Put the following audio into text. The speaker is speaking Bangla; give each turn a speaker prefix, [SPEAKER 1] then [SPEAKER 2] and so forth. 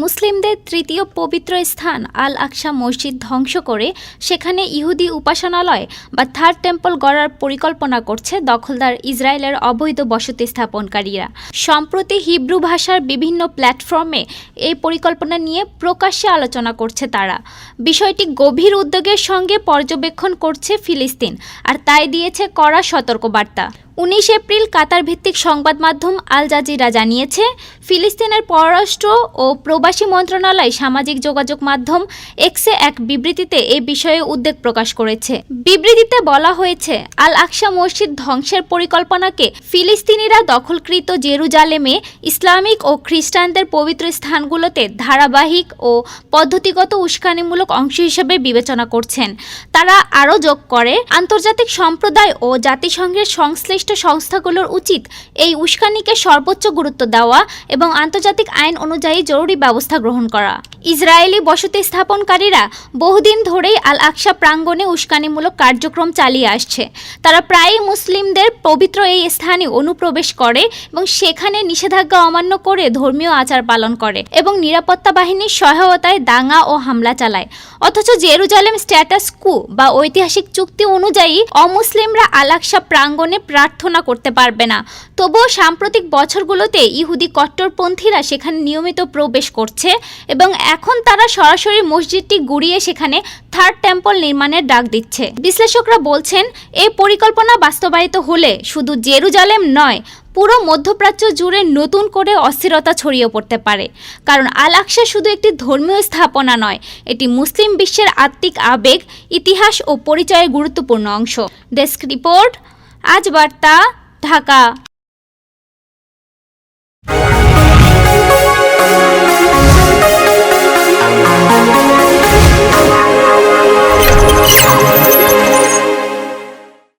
[SPEAKER 1] মুসলিমদের তৃতীয় পবিত্র স্থান আল আকসা মসজিদ ধ্বংস করে সেখানে ইহুদি উপাসনালয় বা থার্ড টেম্পল গড়ার পরিকল্পনা করছে দখলদার ইসরায়েলের অবৈধ বসতি স্থাপনকারীরা। সম্প্রতি হিব্রু ভাষার বিভিন্ন প্ল্যাটফর্মে এই পরিকল্পনা নিয়ে প্রকাশ্যে আলোচনা করছে তারা। বিষয়টি গভীর উদ্যোগের সঙ্গে পর্যবেক্ষণ করছে ফিলিস্তিন, আর তাই দিয়েছে কড়া সতর্কবার্তা। উনিশ এপ্রিল কাতার ভিত্তিক সংবাদ মাধ্যম আল জাজিরা জানিয়েছে, ফিলিস্তিনের পররাষ্ট্র ও প্রবাসী মন্ত্রণালয় সামাজিক যোগাযোগ মাধ্যম এক্সে এক বিবৃতিতে এ বিষয়ে উদ্বেগ প্রকাশ করেছে। বিবৃতিতে বলা হয়েছে, আল আকসা মসজিদ ধ্বংসের পরিকল্পনাকে ফিলিস্তিনিরা দখলকৃত জেরুজালেমে ইসলামিক ও খ্রিস্টানদের পবিত্র স্থানগুলোতে ধারাবাহিক ও পদ্ধতিগত উস্কানিমূলক অংশ হিসেবে বিবেচনা করছেন। তারা আরও যোগ করে, আন্তর্জাতিক সম্প্রদায় ও জাতিসংঘের সংশ্লিষ্ট সংস্থাগুলোর উচিত এই উস্কানিকে সর্বোচ্চ গুরুত্ব দেওয়া এবং আন্তর্জাতিক আইন অনুযায়ী জরুরি ব্যবস্থা গ্রহণ করা। ইসরায়েলি বসতি স্থাপনকারীরা বহুদিন ধরেই আল আকসা প্রাঙ্গণে উস্কানিমূলক কার্যক্রম চালিয়ে আসছে। তারা প্রায়ই মুসলিমদের পবিত্র এই স্থানে অনুপ্রবেশ করে এবং সেখানে নিষেধাজ্ঞা অমান্য করে ধর্মীয় আচার পালন করে এবং নিরাপত্তা বাহিনীর সহায়তায় দাঙ্গা ও হামলা চালায়। অথচ জেরুজালেম স্ট্যাটাস কু বা ঐতিহাসিক চুক্তি অনুযায়ী অমুসলিমরা আলাকসা প্রাঙ্গণে প্রার্থনা করতে পারবে না। তবুও সাম্প্রতিক বছরগুলোতে ইহুদি কট্টরপন্থীরা সেখানে নিয়মিত প্রবেশ করছে এবং এখন তারা সরাসরি মসজিদটি গুড়িয়ে সেখানে থার্ড টেম্পল নির্মাণের ডাক দিচ্ছে। বিশ্লেষকরা বলছেন, এই পরিকল্পনা বাস্তবায়িত হলে শুধু জেরুজালেম নয়, পুরো মধ্যপ্রাচ্য জুড়ে নতুন করে অস্থিরতা ছড়িয়ে পড়তে পারে। কারণ আল শুধু একটি ধর্মীয় স্থাপনা নয়, এটি মুসলিম বিশ্বের আত্মিক আবেগ, ইতিহাস ও পরিচয়ের গুরুত্বপূর্ণ অংশ। ডেস্ক রিপোর্ট আজ বার্তা ঢাকা।